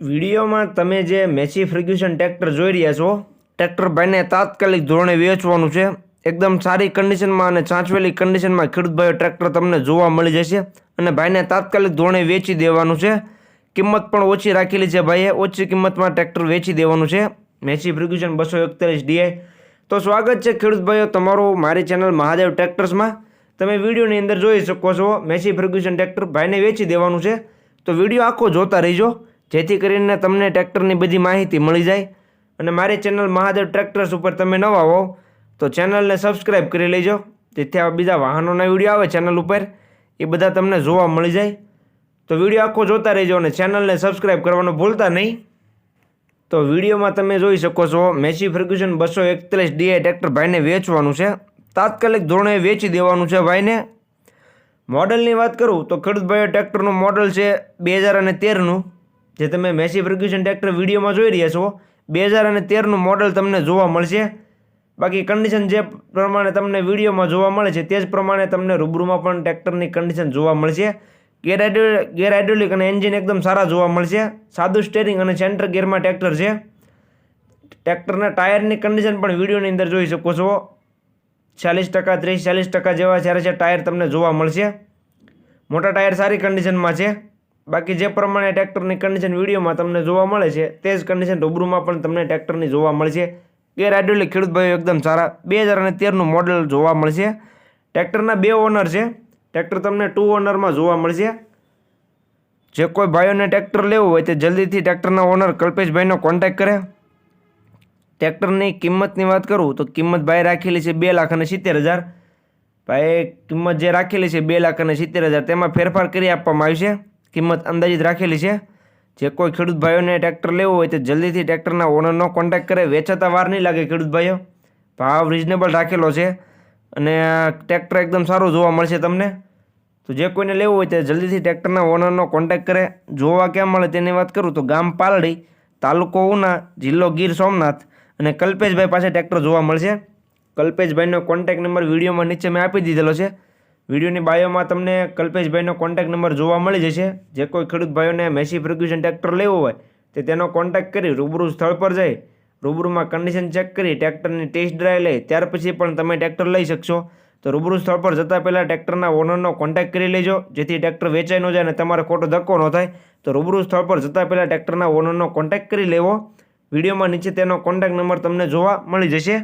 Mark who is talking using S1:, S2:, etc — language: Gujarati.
S1: વિડીયોમાં તમે જે મેસી ફર્ગ્યુસન ટ્રેક્ટર જોઈ રહ્યા છો, ટ્રેક્ટર ભાઈને તાત્કાલિક ધોરણે વેચવાનું છે. એકદમ સારી કન્ડિશનમાં અને ચાંચવેલી કન્ડિશનમાં ખેડૂતભાઈઓ ટ્રેક્ટર તમને જોવા મળી જશે અને ભાઈને તાત્કાલિક ધોરણે વેચી દેવાનું છે. કિંમત પણ ઓછી રાખેલી છે ભાઈએ, ઓછી કિંમતમાં ટ્રેક્ટર વેચી દેવાનું છે. મેસી ફર્ગ્યુસન બસો એકતાલીસ ડીઆઈ. તો સ્વાગત છે ખેડૂતભાઈઓ તમારું, મારી ચેનલ મહાદેવ ટ્રેક્ટર્સમાં. તમે વિડીયોની અંદર જોઈ શકો છો, મેસી ફર્ગ્યુસન ટ્રેક્ટર ભાઈને વેચી દેવાનું છે. તો વીડિયો આખો જોતા રહીજો. જેથી કરીને તમને ટ્રેક્ટરની બધી માહિતી મળી જાય અને મારી ચેનલ મહાદેવ ટ્રેક્ટર્સ ઉપર તમે નવા હો, તો ચેનલને સબસ્ક્રાઈબ કરી લેજો. જેથી આ બીજા વાહનોના વીડિયો આવે ચેનલ ઉપર, એ બધા તમને જોવા મળી જાય. તો વીડિયો આખો જોતા રહેજો અને ચેનલને સબસ્ક્રાઈબ કરવાનું ભૂલતા નહીં. તો વિડીયોમાં તમે જોઈ શકો છો, મેસી ફર્ગ્યુસન બસો એકતાલીસ ડીઆઈ ટ્રેક્ટર ભાઈને વેચવાનું છે. તાત્કાલિક ધોરણે વેચી દેવાનું છે ભાઈને. મોડલની વાત કરું તો ખેડૂતભાઈઓ ટ્રેક્ટરનું મોડલ છે બે હજાર અને તેરનું. જે તમે મેસી ફર્ગ્યુસન ટ્રેક્ટર વિડીયોમાં જોઈ રહ્યા છો, બે હજાર અને તેરનું મોડલ તમને જોવા મળશે. બાકી કન્ડિશન જે પ્રમાણે તમને વિડીયોમાં જોવા મળે છે, તે જ પ્રમાણે તમને રૂબરૂમાં પણ ટ્રેક્ટરની કન્ડિશન જોવા મળશે. ગેર ગેરહાઇડ્રોલિક ગેર હાઇડ્રોલિક અને એન્જિન એકદમ સારા જોવા મળશે. સાદું સ્ટેરિંગ અને સેન્ટર ગિયરમાં ટ્રેક્ટર છે. ટ્રેક્ટરના ટાયરની કન્ડિશન પણ વિડીયોની અંદર જોઈ શકો છો. ચાલીસ ટકા, ત્રીસ ચાલીસ ટકા જેવા જ્યારે છે, ટાયર તમને જોવા મળશે. મોટા ટાયર સારી કન્ડિશનમાં છે. બાકી જે પ્રમાણે ટ્રેક્ટરની કન્ડિશન વિડીયોમાં તમને જોવા મળે છે, તે જ કન્ડિશન રૂબરૂમાં પણ તમને ટ્રેક્ટરની જોવા મળશે. ગેર હાઇડ્રોલિક ખેડૂત ભાઈઓ એકદમ સારા. બે હજાર અને તેરનું મોડલ જોવા મળશે. ટ્રેક્ટરના બે ઓનર છે. ટ્રેક્ટર તમને ટુ ઓનરમાં જોવા મળશે. જે કોઈ ભાઈઓને ટ્રેક્ટર લેવું હોય તે જલ્દીથી ટ્રેક્ટરના ઓનર કલ્પેશભાઈનો કોન્ટેક્ટ કરે. ટ્રેક્ટરની કિંમતની વાત કરું તો કિંમત ભાઈ રાખેલી છે બે લાખ અને સિત્તેર હજાર. ભાઈ કિંમત જે રાખેલી છે બે લાખ અને સિત્તેર હજાર, તેમાં ફેરફાર કરી આપવામાં આવશે. કિંમત અંદાજિત રાખેલી છે. જે કોઈ ખેડૂત ભાઈઓને ટ્રેક્ટર લેવું હોય તો જલ્દીથી ટ્રેક્ટરના ઓનરનો કોન્ટેક્ટ કરે, વેચાતા વાર નહીં લાગે ખેડૂત ભાઈઓ. ભાવ રિઝનેબલ રાખેલો છે અને ટ્રેક્ટર એકદમ સારું જોવા મળશે તમને. તો જે કોઈને લેવું હોય તે જલ્દીથી ટ્રેક્ટરના ઓનરનો કોન્ટેક્ટ કરે. જોવા ક્યાં મળે તેની વાત કરું તો ગામ પાલડી, તાલુકો ઉના, જિલ્લો ગીર સોમનાથ અને કલ્પેશભાઈ પાસે ટ્રેક્ટર જોવા મળશે. કલ્પેશભાઈનો કોન્ટેક્ટ નંબર વિડીયોમાં નીચે મેં આપી દીધેલો છે. વિડીયોની બાયોમાં તમને કલ્પેશભાઈનો કોન્ટેક્ટ નંબર જોવા મળી જશે. જે કોઈ ખેડૂત ભાઈઓને મેસી ફર્ગ્યુઝન ટ્રેક્ટર લેવું હોય, તે તેનો કોન્ટેક્ટ કરી રૂબરૂ સ્થળ પર જઈ રૂબરૂમાં કન્ડિશન ચેક કરી ટ્રેક્ટરની ટેસ્ટ ડ્રાઈવ લઈ ત્યાર પછી પણ તમે ટ્રેક્ટર લઈ શકશો. તો રૂબરૂ સ્થળ પર જતાં પહેલાં ટ્રેક્ટરના ઓનરનો કોન્ટેક્ટ કરી લેજો, જેથી ટ્રેક્ટર વેચાઈ ન જાય અને તમારે ખોટો ધક્કો ન થાય. તો રૂબરૂ સ્થળ પર જતાં પહેલાં ટ્રેક્ટરના ઓનરનો કોન્ટેક્ટ કરી લેવો. વિડીયોમાં નીચે તેનો કોન્ટેક્ટ નંબર તમને જોવા મળી જશે.